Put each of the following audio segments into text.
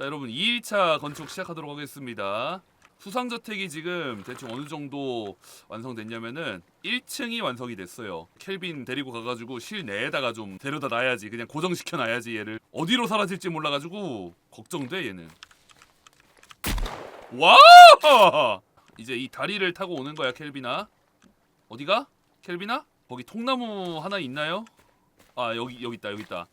자 여러분 2일차 건축 시작하도록 하겠습니다 수상저택이 지금 대충 어느 정도 완성됐냐면은 1층이 완성이 됐어요 켈빈 데리고 가가지고 실내에다가 좀 데려다 놔야지 그냥 고정시켜 놔야지 얘를 어디로 사라질지 몰라가지고 걱정돼 얘는 와 이제 이 다리를 타고 오는 거야 켈빈아 어디가? 켈빈아? 거기 통나무 하나 있나요? 아 여기 여기 있다 여기 있다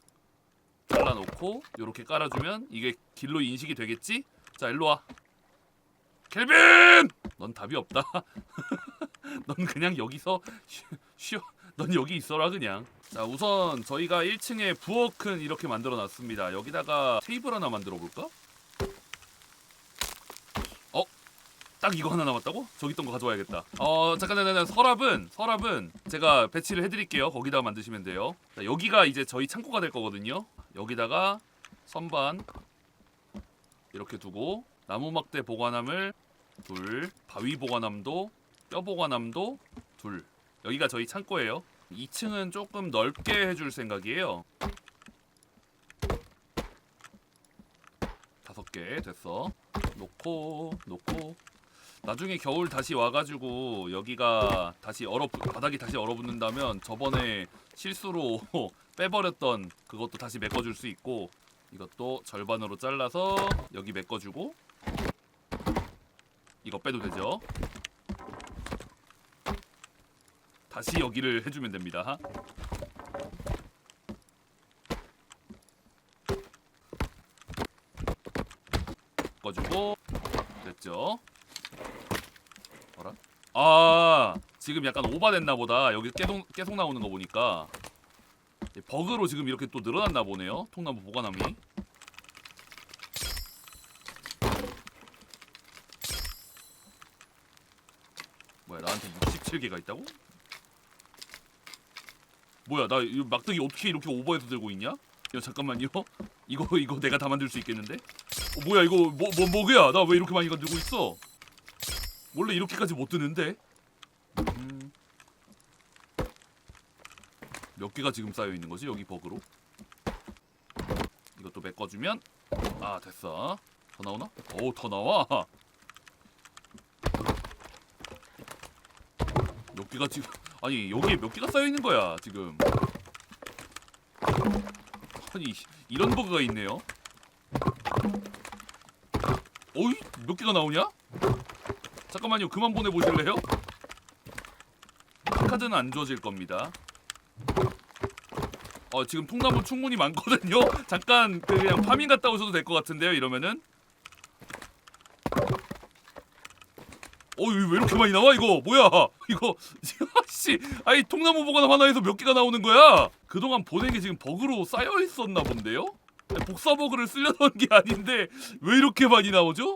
잘라놓고 요렇게 깔아주면 이게 길로 인식이 되겠지? 자 일로 와 켈빈! 넌 답이 없다 넌 그냥 여기서 쉬, 쉬어 넌 여기 있어라 그냥 자 우선 저희가 1층에 부엌은 이렇게 만들어 놨습니다 여기다가 테이블 하나 만들어 볼까? 어? 딱 이거 하나 남았다고? 저기 있던 거 가져와야겠다 어 잠깐 잠깐 서랍은 서랍은 제가 배치를 해드릴게요 거기다 만드시면 돼요 자, 여기가 이제 저희 창고가 될 거거든요 여기다가 선반 이렇게 두고 나무 막대 보관함을 둘 바위 보관함도 뼈 보관함도 둘. 여기가 저희 창고예요. 2층은 조금 넓게 해줄 생각이에요. 다섯 개 됐어. 놓고 놓고 나중에 겨울 다시 와가지고 여기가 다시 얼어 바닥이 다시 얼어붙는다면 저번에 실수로 빼버렸던 그것도 다시 메꿔줄 수 있고 이것도 절반으로 잘라서 여기 메꿔주고 이거 빼도 되죠? 다시 여기를 해주면 됩니다. 메꿔주고 됐죠? 뭐라? 아 지금 약간 오바됐나 보다. 여기 계속 계속 나오는 거 보니까 버그로 지금 이렇게 또 늘어났나 보네요. 통나무 보관함이. 뭐야 나한테 67개가 있다고? 뭐야 나 이 막대기 어떻게 이렇게 오버해서 들고 있냐? 야 잠깐만요. 이거 이거 내가 다 만들 수 있겠는데? 어, 뭐야 이거 뭐뭐 뭐야? 나 왜 이렇게 많이 가지고 있어? 원래 이렇게까지 못 드는데? 음. 몇 개가 지금 쌓여 있는 거지 여기 버그로? 이것도 메꿔주면 아 됐어. 더 나오나? 오더 나와. 몇 개가 지금 아니 여기에 몇 개가 쌓여 있는 거야 지금. 아니 이런 버그가 있네요. 어이 몇 개가 나오냐? 잠깐만요 그만 보내 보실래요? 카드는 안 주어질 겁니다. 어 지금 통나무 충분히 많거든요. 잠깐 그 그냥 파밍 갔다 오셔도 될 것 같은데요. 이러면은 어이 왜 이렇게 많이 나와 이거 뭐야 이거 씨 아니 통나무 보관함 하나에서 몇 개가 나오는 거야 그동안 보낸 게 지금 버그로 쌓여 있었나 본데요 복사 버그를 쓰려던 게 아닌데 왜 이렇게 많이 나오죠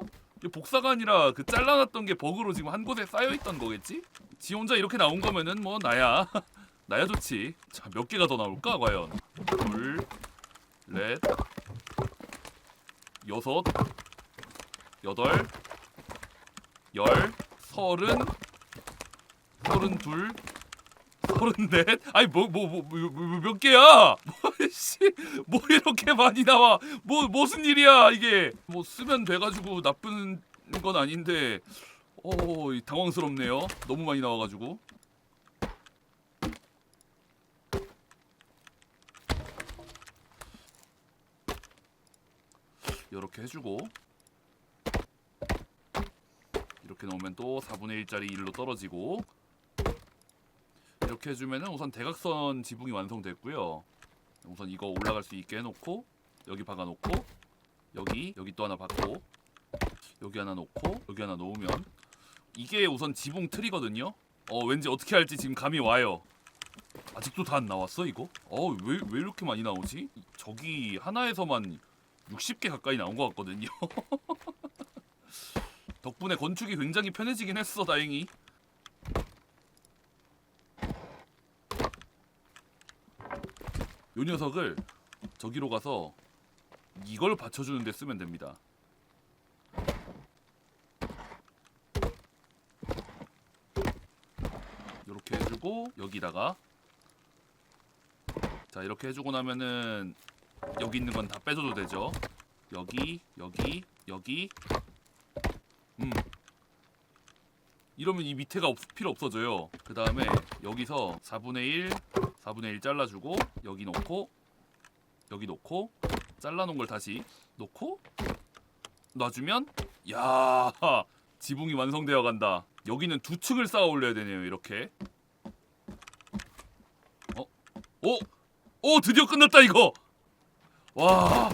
복사가 아니라 그 잘라놨던 게 버그로 지금 한 곳에 쌓여 있던 거겠지? 지 혼자 이렇게 나온 거면은 뭐 나야. 나야 좋지. 자 몇 개가 더 나올까 과연? 둘넷 여섯 여덟 열 서른 서른 둘 서른 넷 아니 뭐뭐뭐몇 개야? 뭐씨뭐 이렇게 많이 나와? 뭐 무슨 일이야 이게? 뭐 쓰면 돼가지고 나쁜 건 아닌데 어 당황스럽네요. 너무 많이 나와가지고. 이렇게 해주고. 이렇게 넣으면 또 4분의 1짜리 1로 떨어지고 이렇게 해주면은 우선 대각선 지붕이 완성됐고요. 우선 이거 올라갈 수 있게 해놓고 여기 박아놓고 여기 여기 또 하나 박고 여기 하나 놓고 여기 하나 놓으면 이게 우선 지붕 틀이거든요. 어 왠지 어떻게 할지 지금 감이 와요. 아직도 다 안 나왔어 이거? 어왜 왜 이렇게 많이 나오지? 저기 하나에서만 60개 가까이 나온 것 같거든요. 덕분에 건축이 굉장히 편해지긴 했어 다행히 요 녀석을 저기로 가서 이걸 받쳐주는 데 쓰면 됩니다. 이렇게 해주고 여기다가 자 이렇게 해주고 나면은 여기 있는 건 다 빼줘도 되죠? 여기 여기 여기. 음. 이러면 이 밑에가 없, 필요 없어져요. 그 다음에 여기서 4분의 1 4분의 1 잘라주고 여기 놓고 여기 놓고 잘라놓은 걸 다시 놓고 놔주면 야 지붕이 완성되어 간다. 여기는 두 층을 쌓아 올려야 되네요 이렇게. 어? 오! 오 드디어 끝났다 이거! 와.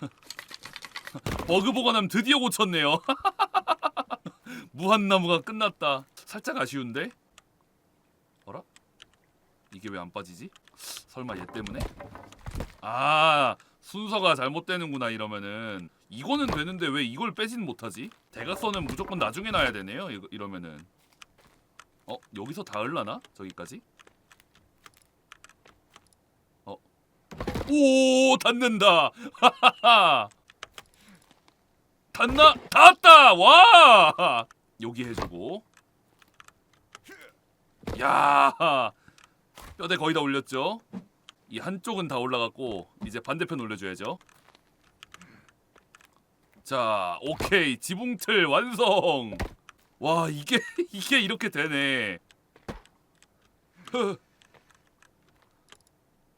버그 보관함 드디어 고쳤네요. 무한나무가 끝났다. 살짝 아쉬운데? 어라? 이게 왜 안 빠지지? 설마 얘 때문에? 아 순서가 잘못되는구나 이러면은 이거는 되는데 왜 이걸 빼진 못하지? 대각선은 무조건 나중에 놔야 되네요 이거, 이러면은 어? 여기서 닿을라나? 저기까지? 어? 오 닿는다 하하하 닿나? 닿았다! 와! 여기 해주고 야 뼈대 거의 다 올렸죠? 이 한쪽은 다 올라갔고 이제 반대편 올려줘야죠. 자, 오케이 지붕틀 완성. 와 이게 이게 이렇게 되네. 흐.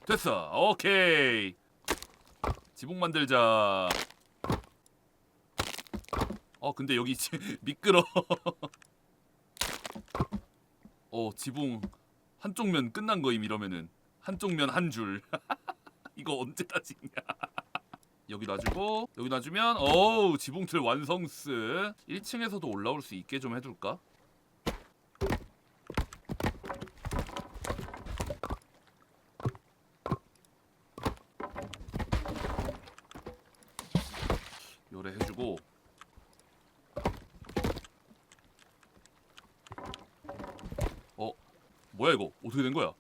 됐어. 오케이. 지붕 만들자. 어 근데 여기 지- 미끄러. 어 지붕 한쪽 면 끝난 거임 이러면은 한쪽 면 한 줄. 이거 언제 다 짓냐? 여기 놔주고 여기 놔주면 어우 지붕틀 완성스. 1층에서도 올라올 수 있게 좀 해둘까? 요래 해주고 어 뭐야 이거 어떻게 된 거야?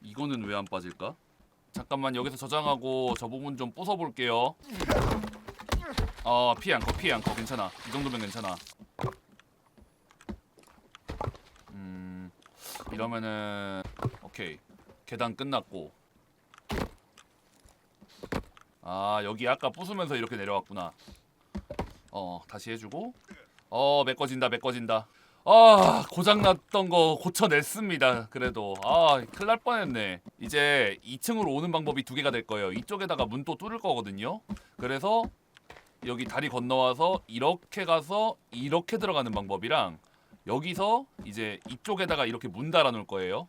이거는 왜 안 빠질까? 잠깐만 여기서 저장하고 저 부분 좀 부숴 볼게요. 어 피해 안커 피해 안커 괜찮아 이 정도면 괜찮아. 음 이러면은 오케이 계단 끝났고 아 여기 아까 부수면서 이렇게 내려왔구나. 어 다시 해주고 어 메꿔진다 메꿔진다. 아 고장났던 거 고쳐냈습니다. 그래도 아 큰일 날 뻔했네. 이제 2층으로 오는 방법이 두 개가 될 거예요. 이쪽에다가 문 또 뚫을 거거든요. 그래서 여기 다리 건너와서 이렇게 가서 이렇게 들어가는 방법이랑 여기서 이제 이쪽에다가 이렇게 문 달아 놓을 거예요.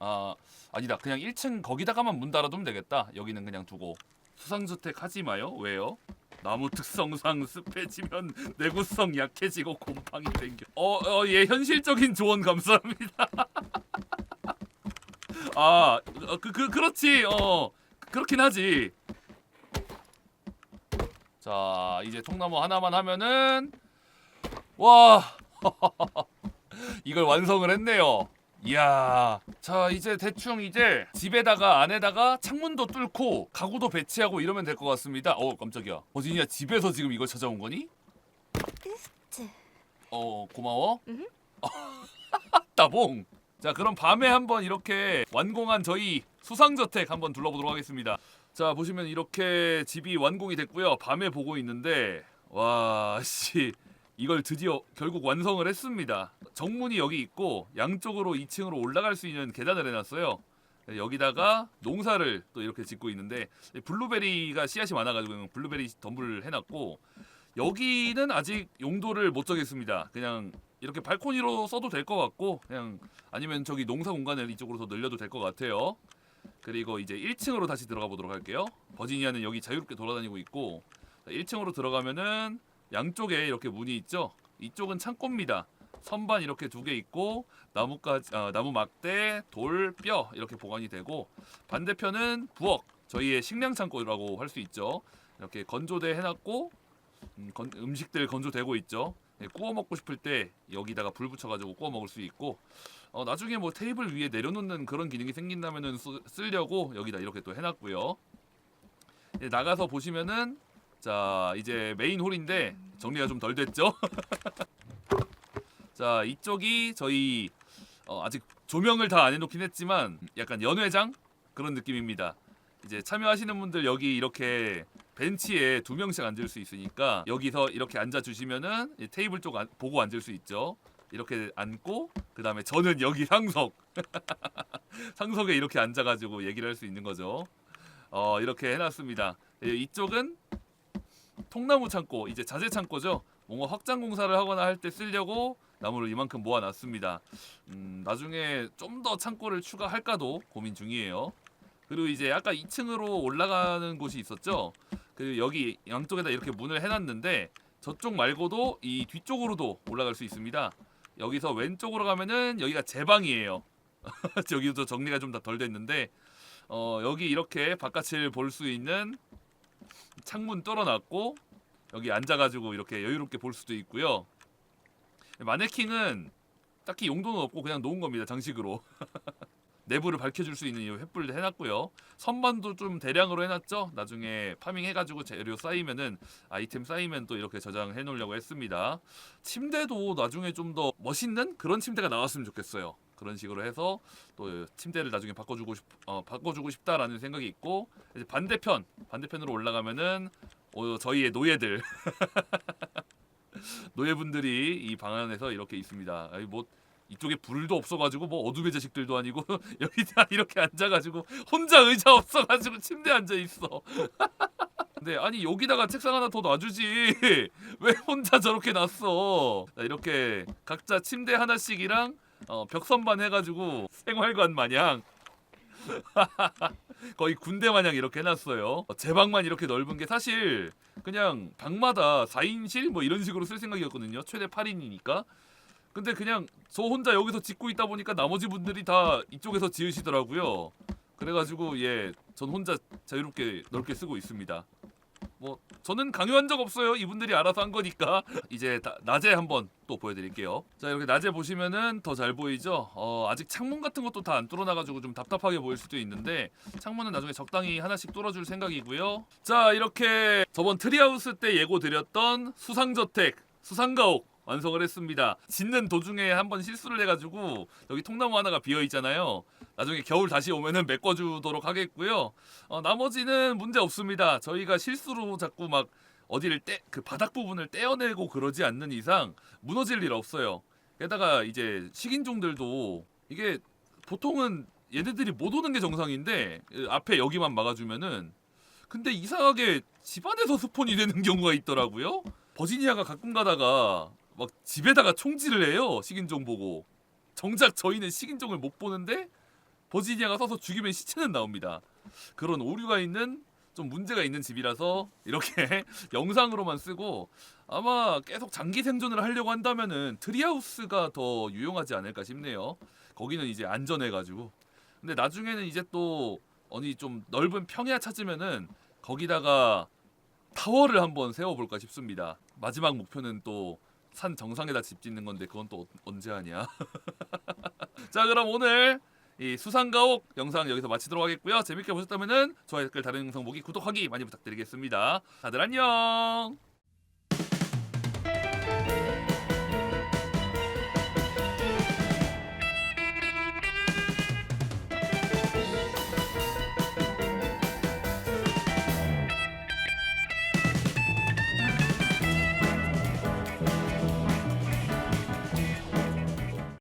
아 아니다 그냥 1층 거기다가만 문 달아두면 되겠다. 여기는 그냥 두고 수상주택 하지 마요. 왜요? 나무 특성상 습해지면 내구성 약해지고 곰팡이 생겨. 어, 어, 예, 현실적인 조언 감사합니다. 아, 어, 그, 그, 그렇지. 어, 그렇긴 하지. 자, 이제 통나무 하나만 하면은 와, 이걸 완성을 했네요. 이야. 자, 이제 대충 이제 집에다가 안에다가 창문도 뚫고 가구도 배치하고 이러면 될 것 같습니다. 어, 깜짝이야. 어진이야, 집에서 지금 이걸 찾아온 거니? 쯔. 어, 고마워. 음흠. 따봉. 자, 그럼 밤에 한번 이렇게 완공한 저희 수상저택 한번 둘러보도록 하겠습니다. 자, 보시면 이렇게 집이 완공이 됐고요. 밤에 보고 있는데 와, 씨. 이걸 드디어 결국 완성을 했습니다. 정문이 여기 있고 양쪽으로 2층으로 올라갈 수 있는 계단을 해놨어요. 여기다가 농사를 또 이렇게 짓고 있는데 블루베리가 씨앗이 많아가지고 블루베리 덤불을 해놨고 여기는 아직 용도를 못 정했습니다. 그냥 이렇게 발코니로 써도 될 것 같고 그냥 아니면 저기 농사 공간을 이쪽으로 더 늘려도 될 것 같아요. 그리고 이제 1층으로 다시 들어가 보도록 할게요. 버지니아는 여기 자유롭게 돌아다니고 있고 1층으로 들어가면은 양쪽에 이렇게 문이 있죠. 이쪽은 창고입니다. 선반 이렇게 두 개 있고 나무까지 아, 나무 막대, 돌, 뼈 이렇게 보관이 되고 반대편은 부엌 저희의 식량 창고라고 할 수 있죠. 이렇게 건조대 해놨고 음, 건, 음식들 건조되고 있죠. 예, 구워 먹고 싶을 때 여기다가 불 붙여가지고 구워 먹을 수 있고 어, 나중에 뭐 테이블 위에 내려놓는 그런 기능이 생긴다면은 쓰, 쓰려고 여기다 이렇게 또 해놨고요. 예, 나가서 보시면은 자 이제 메인 홀인데 정리가 좀 덜 됐죠. 자 이쪽이 저희 어, 아직 조명을 다 안 해놓긴 했지만 약간 연회장 그런 느낌입니다. 이제 참여하시는 분들 여기 이렇게 벤치에 두 명씩 앉을 수 있으니까 여기서 이렇게 앉아 주시면은 이 테이블 쪽 안- 보고 앉을 수 있죠. 이렇게 앉고 그 다음에 저는 여기 상석 상석에 이렇게 앉아가지고 얘기를 할 수 있는 거죠. 어 이렇게 해놨습니다. 예, 이쪽은 통나무 창고 이제 자재 창고죠. 뭔가 확장 공사를 하거나 할 때 쓰려고 나무를 이만큼 모아놨습니다. 음, 나중에 좀 더 창고를 추가할까도 고민 중이에요. 그리고 이제 아까 2층으로 올라가는 곳이 있었죠. 그 여기 양쪽에다 이렇게 문을 해놨는데 저쪽 말고도 이 뒤쪽으로도 올라갈 수 있습니다. 여기서 왼쪽으로 가면은 여기가 제 방이에요. 여기도 정리가 좀 다 덜 됐는데 어, 여기 이렇게 바깥을 볼 수 있는 창문 뚫어놨고 여기 앉아가지고 이렇게 여유롭게 볼 수도 있고요. 마네킹은 딱히 용도는 없고 그냥 놓은 겁니다 장식으로. 내부를 밝혀줄 수 있는 이 횃불도 해놨고요. 선반도 좀 대량으로 해놨죠. 나중에 파밍해가지고 재료 쌓이면은 아이템 쌓이면 또 이렇게 저장해 놓으려고 했습니다. 침대도 나중에 좀 더 멋있는 그런 침대가 나왔으면 좋겠어요. 그런 식으로 해서 또 침대를 나중에 바꿔주고 싶 어, 바꿔주고 싶다라는 생각이 있고 이제 반대편 반대편으로 올라가면은 어, 저희의 노예들 노예분들이 이 방 안에서 이렇게 있습니다. 아니, 뭐 이쪽에 불도 없어가지고 뭐 어둠의 자식들도 아니고 여기 다 이렇게 앉아가지고 혼자 의자 없어가지고 침대 앉아 있어. 근데 아니 여기다가 책상 하나 더 놔주지 왜 혼자 저렇게 놨어? 자, 이렇게 각자 침대 하나씩이랑 어, 벽선반 해가지고 생활관 마냥 거의 군대 마냥 이렇게 해놨어요. 어, 제 방만 이렇게 넓은 게 사실 그냥 방마다 4인실 뭐 이런 식으로 쓸 생각이었거든요. 최대 8인이니까. 근데 그냥 저 혼자 여기서 짓고 있다 보니까 나머지 분들이 다 이쪽에서 지으시더라고요. 그래가지고 예, 전 혼자 자유롭게 넓게 쓰고 있습니다. 뭐 저는 강요한 적 없어요. 이분들이 알아서 한 거니까. 이제 다- 낮에 한번 또 보여드릴게요. 자 이렇게 낮에 보시면은 더 잘 보이죠. 어, 아직 창문 같은 것도 다 안 뚫어놔가지고 좀 답답하게 보일 수도 있는데 창문은 나중에 적당히 하나씩 뚫어줄 생각이고요. 자 이렇게 저번 트리하우스 때 예고 드렸던 수상저택 수상가옥 완성을 했습니다. 짓는 도중에 한번 실수를 해가지고 여기 통나무 하나가 비어 있잖아요. 나중에 겨울 다시 오면은 메꿔주도록 하겠고요. 어, 나머지는 문제 없습니다. 저희가 실수로 자꾸 막 어디를 떼 그 바닥 부분을 떼어내고 그러지 않는 이상 무너질 일 없어요. 게다가 이제 식인종들도 이게 보통은 얘네들이 못 오는 게 정상인데 그 앞에 여기만 막아주면은 근데 이상하게 집안에서 스폰이 되는 경우가 있더라고요. 버지니아가 가끔 가다가 막 집에다가 총질을 해요. 식인종 보고. 정작 저희는 식인종을 못 보는데 버지니아가 서서 죽이면 시체는 나옵니다. 그런 오류가 있는 좀 문제가 있는 집이라서 이렇게 영상으로만 쓰고 아마 계속 장기 생존을 하려고 한다면은 트리하우스가 더 유용하지 않을까 싶네요. 거기는 이제 안전해가지고. 근데 나중에는 이제 또 어디 좀 넓은 평야 찾으면은 거기다가 타워를 한번 세워볼까 싶습니다. 마지막 목표는 또 산 정상에다 집 짓는 건데 그건 또 언제 하냐. 자 그럼 오늘 이 수상가옥 영상 여기서 마치도록 하겠고요. 재밌게 보셨다면은 좋아요 댓글 다른 영상 보기 구독하기 많이 부탁드리겠습니다. 다들 안녕.